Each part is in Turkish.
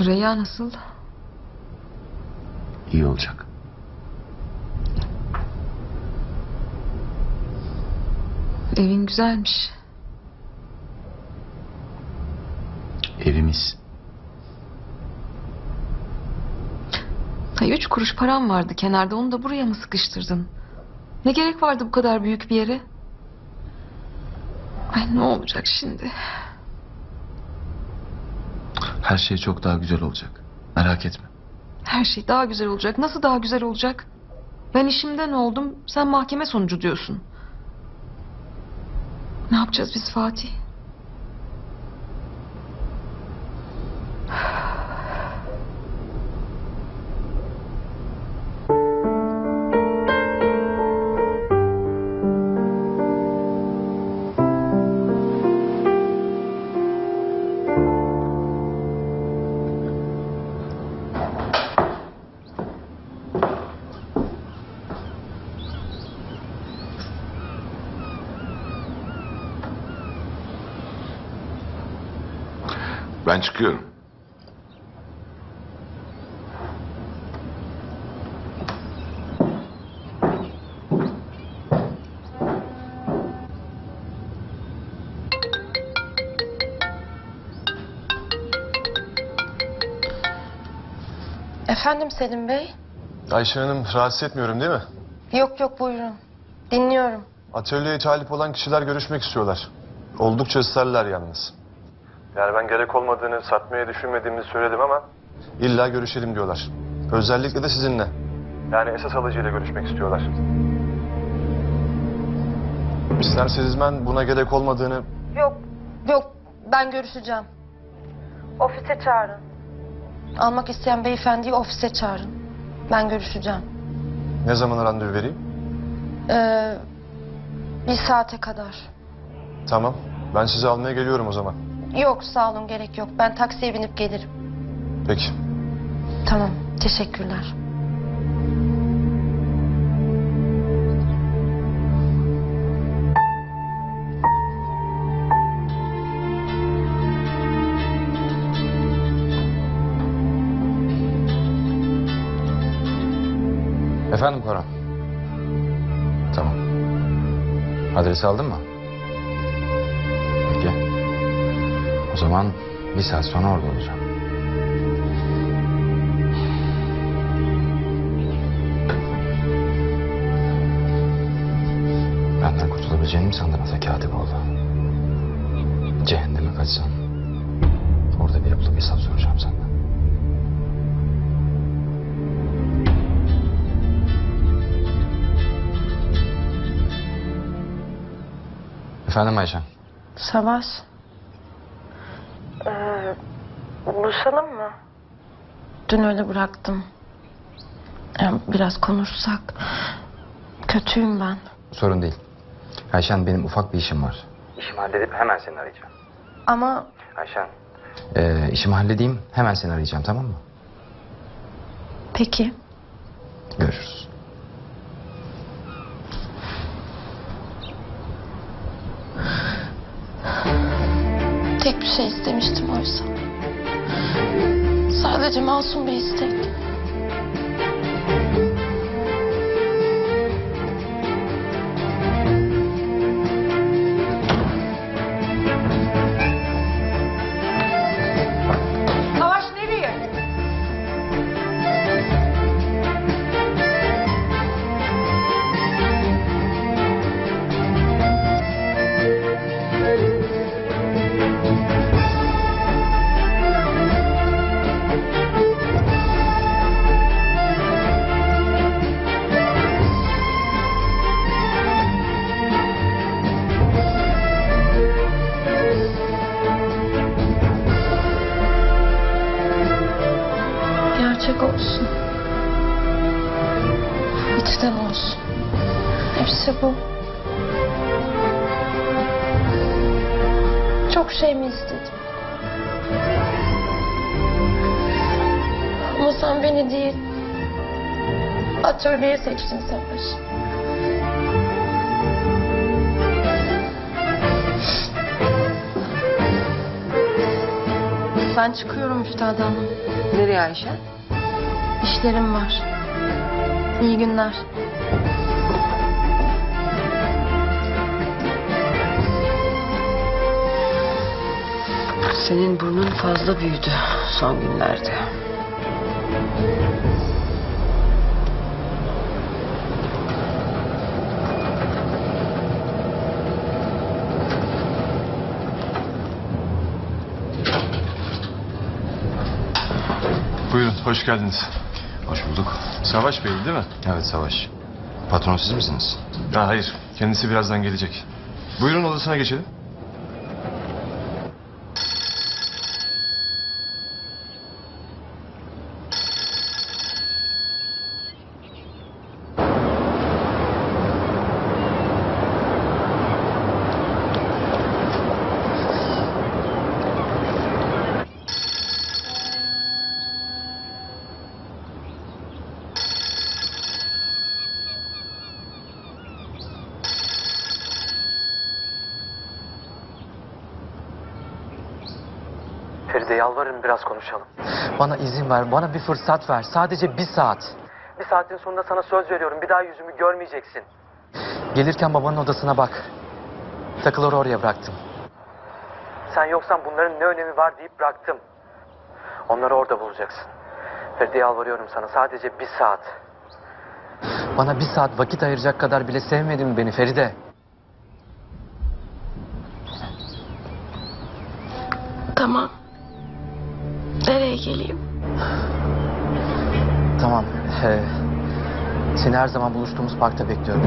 Süreyya nasıl? İyi olacak. Evin güzelmiş. Evimiz. Ay üç kuruş param vardı kenarda onu da buraya mı sıkıştırdın? Ne gerek vardı bu kadar büyük bir yere? Ay ne olacak şimdi? Her şey çok daha güzel olacak. Merak etme. Her şey daha güzel olacak. Nasıl daha güzel olacak? Ben işimden oldum. Sen mahkeme sonucu diyorsun. Ne yapacağız biz Fatih? Ben çıkıyorum. Efendim Selim Bey? Ayşe Hanım rahatsız etmiyorum değil mi? Yok yok buyurun. Dinliyorum. Atölyeye talip olan kişiler görüşmek istiyorlar. Oldukça ısrarlar yalnız. Yani ben gerek olmadığını, satmaya düşünmediğimi söyledim ama... ...illa görüşelim diyorlar. Özellikle de sizinle. Yani esas alıcıyla görüşmek istiyorlar. İsterseniz ben buna gerek olmadığını... Yok yok ben görüşeceğim. Ofise çağırın. Almak isteyen beyefendiyi ofise çağırın. Ben görüşeceğim. ...ne zaman randevu vereyim? Ee, bir saate kadar. Tamam. Ben sizi almaya geliyorum o zaman. Yok sağ olun gerek yok. Ben taksiye binip gelirim. Peki. Tamam teşekkürler. Efendim Koran. Tamam. Adresi aldın mı? Zaman bir saat sonra orada olacağım. Benden kurtulabileceğini mi sandın Ata Katipoğlu? Cehenneme kaçsan. Orada bir yapılıp hesap soracağım senden. Efendim Ayşen. Savaş. Ee, buluşalım mı? Dün öyle bıraktım. Yani biraz konuşsak. Kötüyüm ben. Sorun değil. Ayşen benim ufak bir işim var. İşimi halledip hemen seni arayacağım. Ama Ayşen. Ee, işimi halledeyim hemen seni arayacağım tamam mı? peki. Görüşürüz. Şey istemiştim oysa. Sadece masum bir istek. Şey mi istedim? Ama sen beni değil, atölyeyi seçtin Savaş. Ben çıkıyorum Müftade Hanım. Nereye Ayşen? İşlerim var. İyi günler. Senin burnun fazla büyüdü son günlerde. Buyurun, hoş geldiniz. Hoş bulduk. Savaş Bey değil mi? Evet Savaş. Patron siz misiniz? Ha, hayır, kendisi birazdan gelecek. Buyurun odasına geçelim. Feride yalvarırım biraz konuşalım. Bana izin ver, bana bir fırsat ver. Sadece bir saat. Bir saatin sonunda sana söz veriyorum. Bir daha yüzümü görmeyeceksin. Gelirken babanın odasına bak. Takıları oraya bıraktım. Sen yoksan bunların ne önemi var deyip bıraktım. Onları orada bulacaksın. Feride yalvarıyorum sana sadece bir saat. Bana bir saat vakit ayıracak kadar bile sevmedin mi beni Feride? Tamam. Nereye geleyim? Tamam. ee, seni her zaman buluştuğumuz parkta bekliyorum.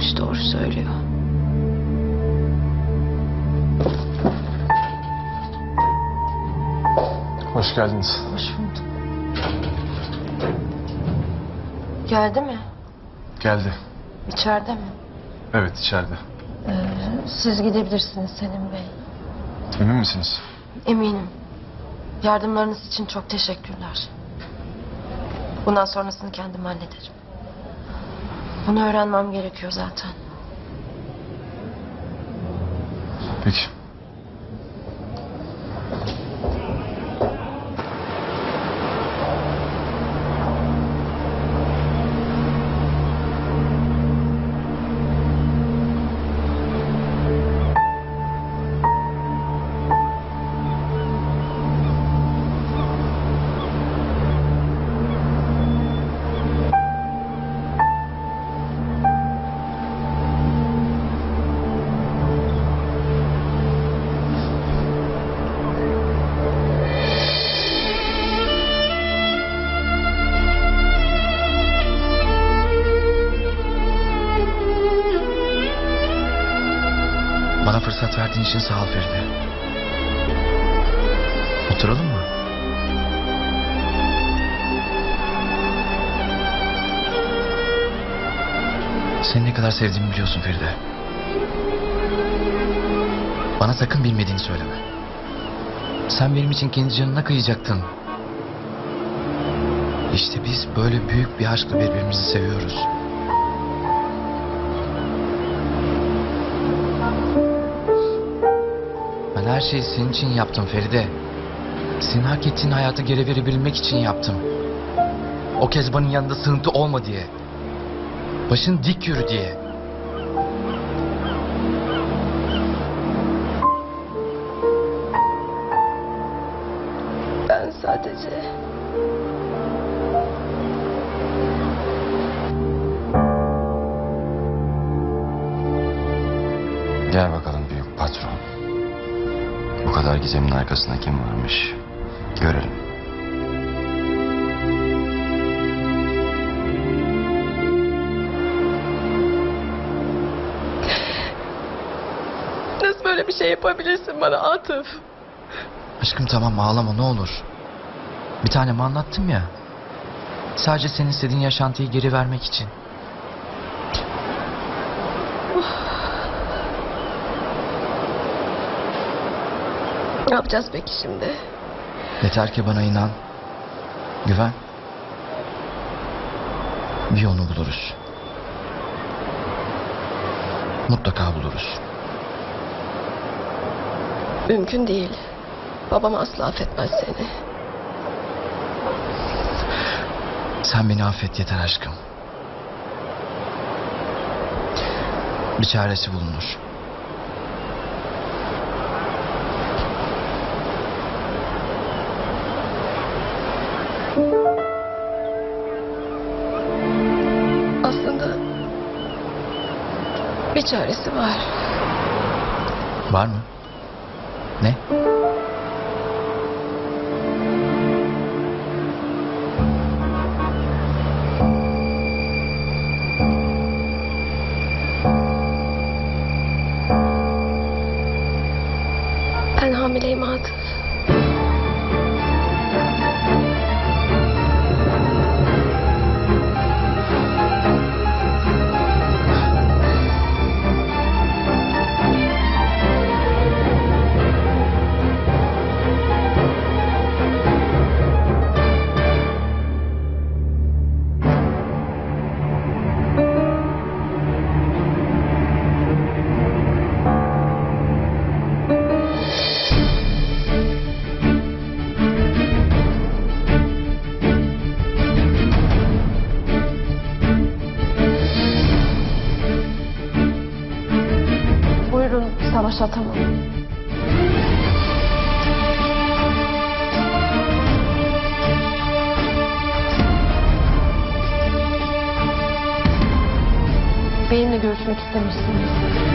Almamış doğru söylüyor. Hoş geldiniz. Hoş bulduk. Geldi mi? Geldi. İçeride mi? Evet, içeride. Ee, siz gidebilirsiniz Selim Bey. Emin misiniz? Eminim. Yardımlarınız için çok teşekkürler. Bundan sonrasını kendim hallederim. Bunu öğrenmem gerekiyor zaten. Peki. Verdiğin için sağ ol Feride. Oturalım mı? Seni ne kadar sevdiğimi biliyorsun Feride. Bana sakın bilmediğini söyleme. Sen benim için kendi canına kıyacaktın. İşte biz böyle büyük bir aşkla birbirimizi seviyoruz. Her şeyi senin için yaptım Feride. Senin hak ettiğin hayatı geri verebilmek için yaptım. O Kezban'ın yanında sığıntı olma diye. Başın dik yürü diye. Ben sadece... Gel bakalım büyük patron. Bu kadar gizemin arkasında kim varmış? Görelim. Nasıl böyle bir şey yapabilirsin bana Atıf? Aşkım tamam ağlama ne olur. Bir tanem anlattım ya. Sadece senin istediğin yaşantıyı geri vermek için. Ne yapacağız peki şimdi? Yeter ki bana inan. Güven. Bir yolunu buluruz. Mutlaka buluruz. Mümkün değil. Babam asla affetmez seni. Sen beni affet yeter aşkım. Bir çaresi bulunur. Bir çaresi var. Var mı? Ne? Ben hamileyim Atıf. Savaş Ataman. Benimle görüşmek istemişsiniz.